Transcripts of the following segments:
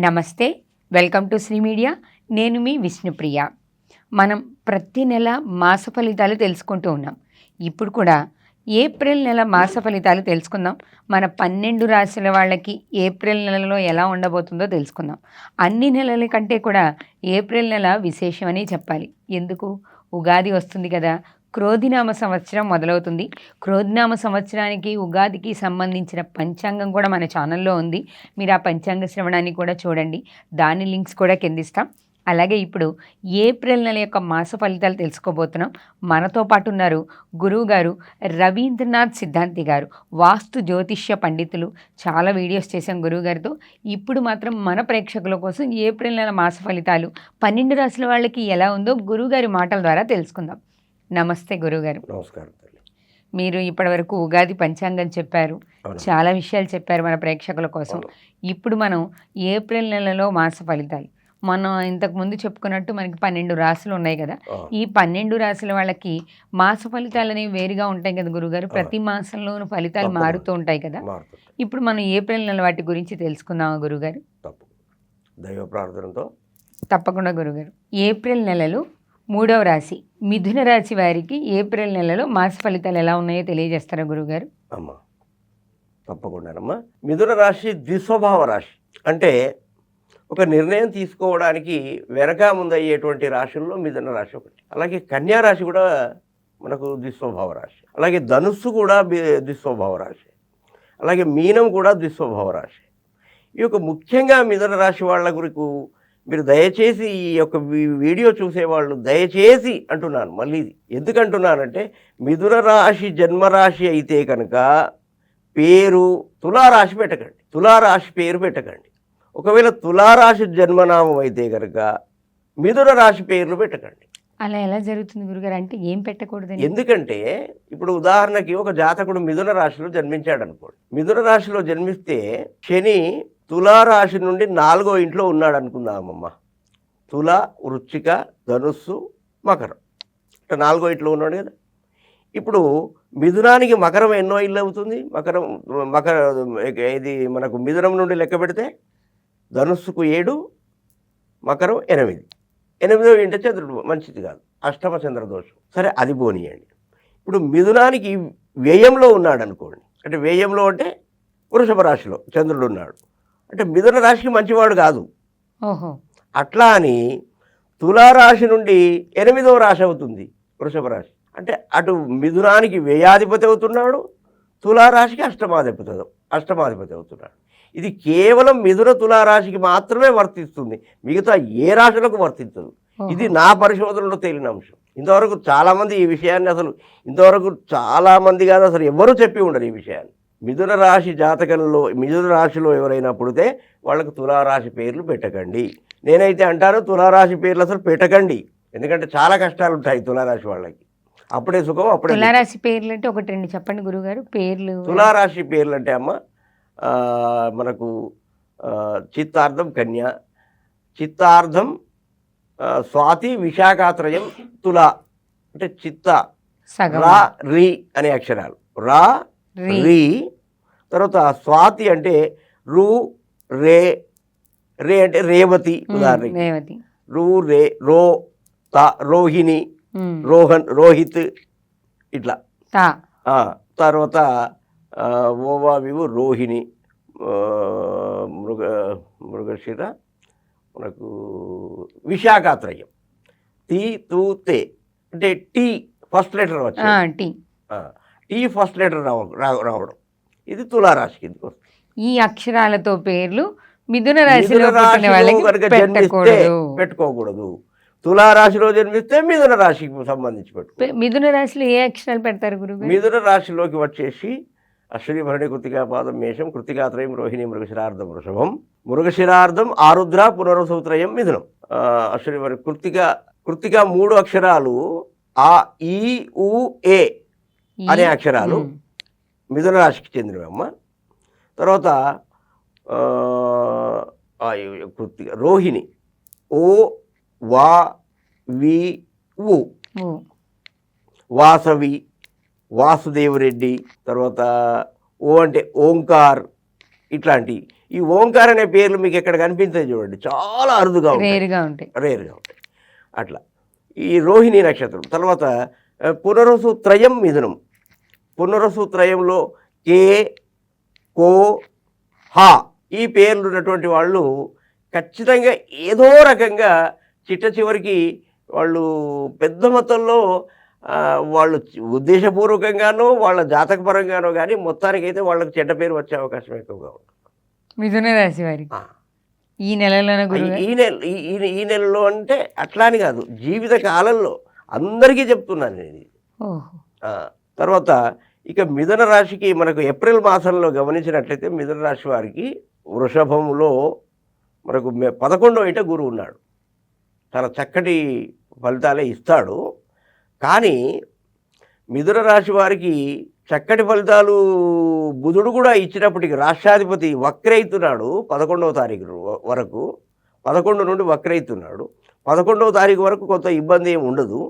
నమస్తే welcome to Shri media. నేను మీ విష్ణుప్రియ. మనం ప్రతి నెల మాస ఫలితాలు తెలుసుకుంటూ ఉన్నాం. ఇప్పుడు కూడా ఏప్రిల్ నెల మాస ఫలితాలు తెలుసుకుందాం. మన పన్నెండు రాశుల వాళ్ళకి ఏప్రిల్ నెలలో ఎలా ఉండబోతుందో తెలుసుకుందాం. అన్ని నెలల కంటే కూడా ఏప్రిల్ నెల విశేషమని చెప్పాలి. ఎందుకు? ఉగాది వస్తుంది కదా. క్రోధినామ సంవత్సరం మొదలవుతుంది. క్రోధినామ సంవత్సరానికి ఉగాదికి సంబంధించిన పంచాంగం కూడా మన ఛానల్లో ఉంది. మీరు ఆ పంచాంగ శ్రవణాన్ని కూడా చూడండి. దాని లింక్స్ కూడా కిందిస్తాం అలాగే ఇప్పుడు ఏప్రిల్ నెల యొక్క మాస ఫలితాలు తెలుసుకోబోతున్నాం. మనతో పాటు ఉన్నారు గురువు గారు రవీంద్రనాథ్ సిద్ధాంతి గారు. వాస్తు జ్యోతిష్య పండితులు. చాలా వీడియోస్ చేశాం గురువు గారితో. ఇప్పుడు మాత్రం మన ప్రేక్షకుల కోసం ఏప్రిల్ నెల మాస ఫలితాలు పన్నెండు రాసుల వాళ్ళకి ఎలా ఉందో గురువుగారి మాటల ద్వారా తెలుసుకుందాం. నమస్తే గురువుగారు నమస్కారం మీరు ఇప్పటివరకు ఉగాది పంచాంగం చెప్పారు. చాలా విషయాలు చెప్పారు మన ప్రేక్షకుల కోసం. ఇప్పుడు మనం ఏప్రిల్ నెలలో మాస ఫలితాలు. మనం ఇంతకు ముందు చెప్పుకున్నట్టు మనకి పన్నెండు రాశులు ఉన్నాయి కదా. ఈ పన్నెండు రాశుల వాళ్ళకి మాస ఫలితాలు అనేవి వేరుగా ఉంటాయి కదా గురుగారు. ప్రతి మాసంలోనూ ఫలితాలు. మారుతూ ఉంటాయి కదా. ఇప్పుడు మనం ఏప్రిల్ నెల వాటి గురించి తెలుసుకుందామా గురుగారు? దైవ ప్రార్థనతో తప్పకుండా గురుగారు. ఏప్రిల్ నెలలో మూడవ రాశి. మిథున రాశి వారికి ఏప్రిల్ నెలలో మాస ఫలితాలు ఎలా ఉన్నాయో తెలియజేస్తారా గురుగారు? అమ్మ తప్పకుండానమ్మా. మిథున రాశి ద్విస్వభావ రాశి. అంటే ఒక నిర్ణయం తీసుకోవడానికి వెనక ముందయ్యేటువంటి రాశుల్లో మిథున రాశి ఒకటి. అలాగే కన్యా రాశి కూడా మనకు ద్విస్వభావ రాశి. అలాగే ధనుస్సు కూడా ద్విస్వభావ రాశి. అలాగే మీనం కూడా ద్విస్వభావ రాశి. ఈ యొక్క ముఖ్యంగా మిథున రాశి వాళ్ళ గురికి మీరు దయచేసి ఈ యొక్క వీడియో చూసేవాళ్ళు దయచేసి అంటున్నాను మళ్ళీ ఇది. ఎందుకంటున్నానంటే మిథున రాశి జన్మరాశి అయితే కనుక పేరు తులారాశి పెట్టకండి. తులారాశి పేరు పెట్టకండి. ఒకవేళ తులారాశి జన్మనామం అయితే కనుక మిథున రాశి పేర్లు పెట్టకండి. అలా ఎలా జరుగుతుంది గురుగారు? అంటే ఏం పెట్టకూడదని ఎందుకంటే ఇప్పుడు ఉదాహరణకి ఒక జాతకుడు మిథున రాశిలో జన్మించాడు అనుకోండి మిథున రాశిలో జన్మిస్తే శని తులారాశి నుండి నాలుగో ఇంట్లో ఉన్నాడు అనుకుందామమ్మ తుల వృచ్చిక ధనుస్సు మకరం. అంటే నాలుగో ఇంట్లో ఉన్నాడు కదా. ఇప్పుడు మిథునానికి మకరం ఎన్నో ఇల్లు అవుతుంది? మకరం మకర ఇది మనకు మిథునం నుండి లెక్క పెడితే ధనుస్సుకు ఏడు మకరం ఎనిమిది. ఎనిమిదో ఇంట చంద్రుడు మంచిది కాదు. అష్టమ చంద్రదోషం సరే అది పోనీయండి. ఇప్పుడు మిథునానికి వ్యయంలో ఉన్నాడు అనుకోండి అంటే వ్యయంలో అంటే వృషభ రాశిలో చంద్రుడు ఉన్నాడు. అంటే మిథున రాశికి మంచివాడు కాదు. అట్లా అని తులారాశి నుండి ఎనిమిదవ రాశి అవుతుంది వృషభ రాశి. అంటే అటు మిథునానికి వ్యయాధిపతి అవుతున్నాడు తులారాశికి అష్టమాధిపతి అష్టమాధిపతి అవుతున్నాడు. ఇది కేవలం మిథున తులారాశికి మాత్రమే వర్తిస్తుంది మిగతా ఏ రాశులకు వర్తించదు. ఇది నా పరిశోధనలో తేలిన అంశం. ఇంతవరకు చాలామంది ఈ విషయాన్ని అసలు ఇంతవరకు చాలామంది కాదు అసలు ఎవరు చెప్పి ఉండరు ఈ విషయాన్ని. మిథున రాశి జాతకంలో మిథున రాశిలో ఎవరైనా పుడితే వాళ్ళకు తులారాశి పేర్లు పెట్టకండి. నేనైతే అంటాను తులారాశి పేర్లు అసలు పెట్టకండి. ఎందుకంటే చాలా కష్టాలు ఉంటాయి తులారాశి వాళ్ళకి. అప్పుడే సుఖం అప్పుడే. తులారాశి పేర్లు అంటే ఒకటి రెండు చెప్పండి గురుగారు పేర్లు. తులారాశి పేర్లు అంటే అమ్మ మనకు చిత్తార్థం కన్య. చిత్తార్థం స్వాతి విశాఖాత్రయం తులా. అంటే చిత్త. రా రి అనే అక్షరాలు. రా రి. తర్వాత స్వాతి అంటే రు రే రే అంటే రేవతి ఉదాహరణకి. రేవతి. రు రే రో త రోహిణి రోహన్ రోహిత్ ఇట్లా. తా. తర్వాత ఆ, ఓవా వివు రోహిణి మృగ మృగశిర మనకు విశాఖాత్రయం. టీ తూ తే. అంటే T first letter T. T first letter రావ రావడం. ఇది తులారాశి కిందకి వస్తుంది? ఈ అక్షరాలతో పేర్లు మిథున రాశిలో పెట్టకూడదు. పెట్టుకోకూడదు. తులారాశిలో జన్మిస్తే మిథున రాశికి సంబంధించి పెట్టుకో. మిథున రాశిలో ఏ అక్షరాలు పెడతారు గురుగారు? మిథున రాశిలోకి వచ్చేసి అశ్విని భరణి కృతికా పాదం మేషం కృతికాత్రయం రోహిణి మృగశిరార్థం వృషభం. మృగశిరార్థం ఆరుద్ర పునరసూత్రయం మిథునం. ఆ, అశ్విని కృతిక కృతిక మూడు అక్షరాలు ఆ ఈ ఉ ఏ ఈ- అనే అక్షరాలు మిథున రాశికి చెందినవమ్మ. తర్వాత కృతిక రోహిణి. ఓ వా వి ఉ. వాసవి వాసుదేవరెడ్డి తర్వాత ఓ అంటే ఓంకార్ ఇట్లాంటి. ఈ ఓంకార్ అనే పేర్లు మీకు ఎక్కడ కనిపించాయి చూడండి. చాలా అరుదుగా ఉంటాయి. రేరుగా ఉంటాయి. అట్లా. ఈ రోహిణి నక్షత్రం. తర్వాత పునరసు త్రయం మిథునం. పునరసు త్రయంలో కే కో హా ఈ పేర్లు ఉన్నటువంటి వాళ్ళు ఖచ్చితంగా ఏదో రకంగా చిట్ట చివరికి వాళ్ళు పెద్ద మొత్తంలో వాళ్ళు ఉద్దేశపూర్వకంగానో వాళ్ళ జాతకపరంగానో కానీ మొత్తానికైతే వాళ్ళకి చెడ్డ పేరు వచ్చే అవకాశం ఎక్కువగా ఉంటుంది. మిథున రాశి వారికి. ఆ. ఈ నెలలోనే గురువు ఈ నెల ఈ- నెలలో అంటే అట్లా అని కాదు. జీవిత కాలంలో అందరికీ చెప్తున్నాను నేను తర్వాత ఇక మిథున రాశికి మనకు ఏప్రిల్ మాసంలో గమనించినట్లయితే మిథున రాశి వారికి వృషభంలో మనకు పదకొండో ఏట గురువు ఉన్నాడు. చాలా చక్కటి ఫలితాలే ఇస్తాడు. కానీ మిథున రాశి వారికి చక్కటి ఫలితాలు బుధుడు కూడా ఇచ్చినప్పటికీ రాష్ట్రాధిపతి వక్రైతున్నాడు పదకొండవ తారీఖు వరకు పదకొండు నుండి వక్రైతున్నాడు పదకొండవ తారీఖు వరకు కొంత ఇబ్బంది ఏమి ఉండదు.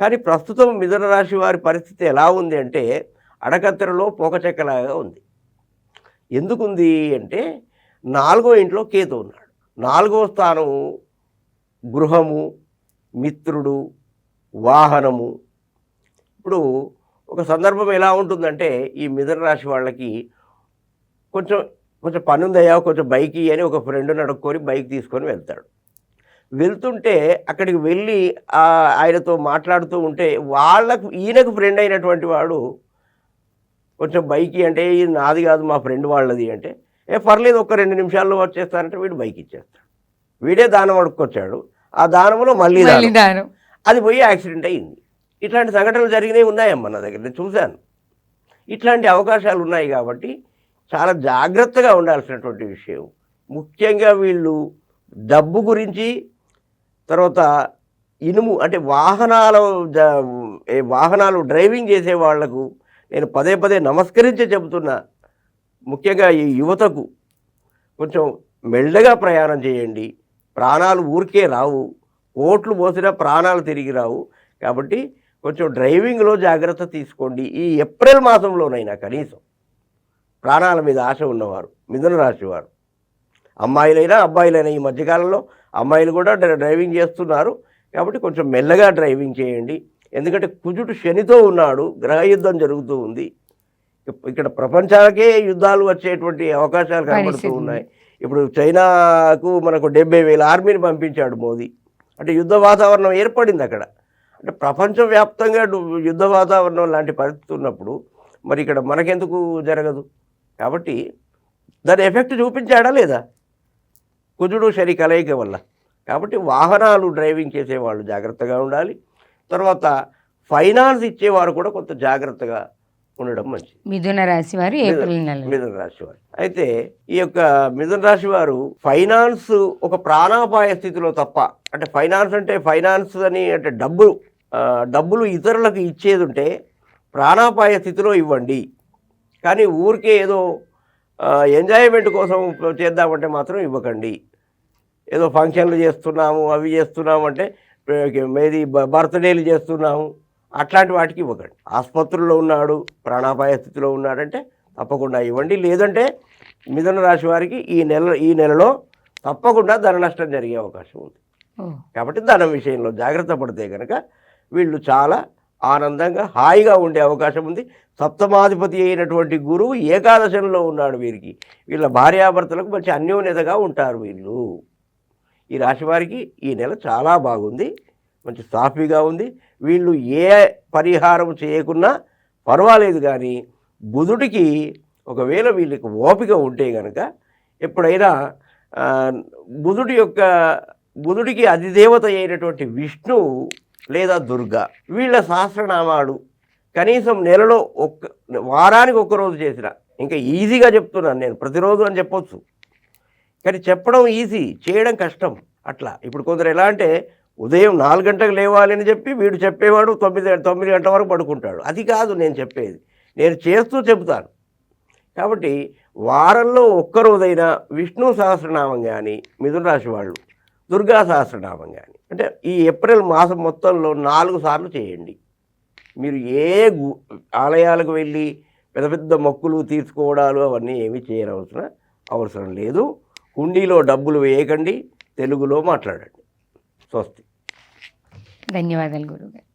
కానీ ప్రస్తుతం మిథున రాశి వారి పరిస్థితి ఎలా ఉంది అంటే అడకత్తెరలో పోకచెక్కలాగా ఉంది. ఎందుకుంది అంటే నాలుగో ఇంట్లో కేతు ఉన్నాడు. నాలుగో స్థానం గృహము మిత్రుడు వాహనము. ఇప్పుడు ఒక సందర్భం ఎలా ఉంటుందంటే ఈ మిథున రాశి వాళ్ళకి కొంచెం కొంచెం పని ఉందయ్యా కొంచెం బైక్ అని ఒక ఫ్రెండ్ అడుక్కొని బైక్ తీసుకొని వెళ్తాడు. వెళ్తుంటే అక్కడికి వెళ్ళి ఆయనతో మాట్లాడుతూ ఉంటే వాళ్ళకు ఈయనకు ఫ్రెండ్ అయినటువంటి వాడు కొంచెం బైక్ అంటే ఇది నాది కాదు మా ఫ్రెండ్ వాళ్ళది అంటే ఏ పర్లేదు ఒక రెండు నిమిషాల్లో వచ్చేస్తారంటే వీడు బైక్ ఇచ్చేస్తాడు. వీడే దానం అడుక్కొచ్చాడు. ఆ దానంలో మళ్ళీ దానం. అది పోయి యాక్సిడెంట్ అయింది ఇట్లాంటి సంఘటనలు జరిగినవి ఉన్నాయమ్మా నా దగ్గర? నేను చూశాను. ఇట్లాంటి అవకాశాలు ఉన్నాయి కాబట్టి చాలా జాగ్రత్తగా ఉండాల్సినటువంటి విషయం. ముఖ్యంగా వీళ్ళు డబ్బు గురించి తర్వాత ఇనుము అంటే వాహనాల వాహనాలు డ్రైవింగ్ చేసే వాళ్ళకు నేను పదే పదే నమస్కరించి చెబుతున్నా. ముఖ్యంగా ఈ యువతకు కొంచెం మెల్లగా ప్రయాణం చేయండి. ప్రాణాలు ఊరికే రావు. ఓట్లు పోసినా ప్రాణాలు తిరిగి రావు. కాబట్టి కొంచెం డ్రైవింగ్లో జాగ్రత్త తీసుకోండి. ఈ ఏప్రిల్ మాసంలోనైనా కనీసం ప్రాణాల మీద ఆశ ఉన్నవారు మిథున రాశి వారు. అమ్మాయిలైనా అబ్బాయిలైనా ఈ మధ్యకాలంలో అమ్మాయిలు కూడా డ్రైవింగ్ చేస్తున్నారు. కాబట్టి కొంచెం మెల్లగా డ్రైవింగ్ చేయండి. ఎందుకంటే కుజుడు శనితో ఉన్నాడు గ్రహ యుద్ధం జరుగుతూ ఉంది. ఇక- ఇక్కడ ప్రపంచానికే యుద్ధాలు వచ్చేటువంటి అవకాశాలు కనబడుతూ. ఉన్నాయి. ఇప్పుడు చైనాకు మనకు డెబ్బై వేల ఆర్మీని పంపించాడు మోదీ. అంటే యుద్ధ వాతావరణం ఏర్పడింది అక్కడ. అంటే ప్రపంచవ్యాప్తంగా యుద్ధ వాతావరణం లాంటి పరిస్థితి ఉన్నప్పుడు మరి ఇక్కడ మనకెందుకు జరగదు? కాబట్టి దాని ఎఫెక్ట్ చూపించాడా లేదా? కుజుడు శని కలయిక వల్ల. కాబట్టి వాహనాలు డ్రైవింగ్ చేసేవాళ్ళు జాగ్రత్తగా ఉండాలి. తర్వాత ఫైనాన్స్ ఇచ్చేవారు కూడా కొంత జాగ్రత్తగా ఉండడం మంచిది. మిథున రాశి వారు మిథున రాశి వారు. అయితే ఈ యొక్క మిథున రాశి వారు ఫైనాన్స్ ఒక ప్రాణాపాయ స్థితిలో తప్ప అంటే ఫైనాన్స్ అంటే ఫైనాన్స్ అని అంటే డబ్బు ఆ, డబ్బులు ఇతరులకు ఇచ్చేది ఉంటే ప్రాణాపాయ స్థితిలో ఇవ్వండి. కానీ ఊరికే ఏదో ఎంజాయ్మెంట్ కోసం చేద్దామంటే మాత్రం ఇవ్వకండి. ఏదో ఫంక్షన్లు చేస్తున్నాము అవి చేస్తున్నాము అంటే మేది బర్త్డేలు చేస్తున్నాము. అట్లాంటి వాటికి ఇవ్వకండి. ఆసుపత్రుల్లో ఉన్నాడు ప్రాణాపాయ స్థితిలో ఉన్నాడంటే తప్పకుండా ఇవ్వండి. లేదంటే మిథున రాశి వారికి ఈ నెల ఈ నెలలో తప్పకుండా ధన నష్టం జరిగే అవకాశం ఉంది. కాబట్టి ధనం విషయంలో జాగ్రత్త పడితే కనుక వీళ్ళు చాలా ఆనందంగా హాయిగా ఉండే అవకాశం ఉంది. సప్తమాధిపతి అయినటువంటి గురువు ఏకాదశంలో ఉన్నాడు వీరికి. వీళ్ళ భార్యాభర్తలకు మంచి అన్యోన్యతగా ఉంటారు వీళ్ళు. ఈ రాశి వారికి ఈ నెల చాలా బాగుంది. మంచి సాఫీగా ఉంది. వీళ్ళు ఏ పరిహారం చేయకున్నా పర్వాలేదు కానీ బుధుడికి ఒకవేళ వీళ్ళకి ఓపిక ఉంటే కనుక ఎప్పుడైనా బుధుడి యొక్క బుధుడికి అధిదేవత అయినటువంటి విష్ణువు లేదా దుర్గా వీళ్ళ సహస్రనామాలు కనీసం నెలలో ఒక్క వారానికి ఒక్కరోజు చేసిన ఇంకా ఈజీగా చెప్తున్నాను నేను ప్రతిరోజు అని చెప్పొచ్చు. కానీ చెప్పడం ఈజీ చేయడం కష్టం. అట్లా. ఇప్పుడు కొందరు ఎలా అంటే ఉదయం నాలుగు గంటలకు లేవాలి అని చెప్పి వీడు చెప్పేవాడు తొమ్మిది తొమ్మిది గంటల వరకు పడుకుంటాడు. అది కాదు నేను చెప్పేది. నేను చేస్తూ చెబుతాను. కాబట్టి వారంలో ఒక్క రోజైనా విష్ణు సహస్రనామం కానీ మిథున రాశి వాళ్ళు దుర్గా సహస్రనామం కానీ అంటే ఈ ఏప్రిల్ మాసం మొత్తంలో నాలుగు సార్లు చేయండి. మీరు ఏ గు- ఆలయాలకు వెళ్ళి పెద్ద పెద్ద మొక్కులు తీర్చుకోవడాలు అవన్నీ ఏమీ చేయనవసరం అవసరం లేదు. హుండీలో డబ్బులు వేయకండి తెలుగులో మాట్లాడండి. స్వస్తి. ధన్యవాదాలు గురుగారు.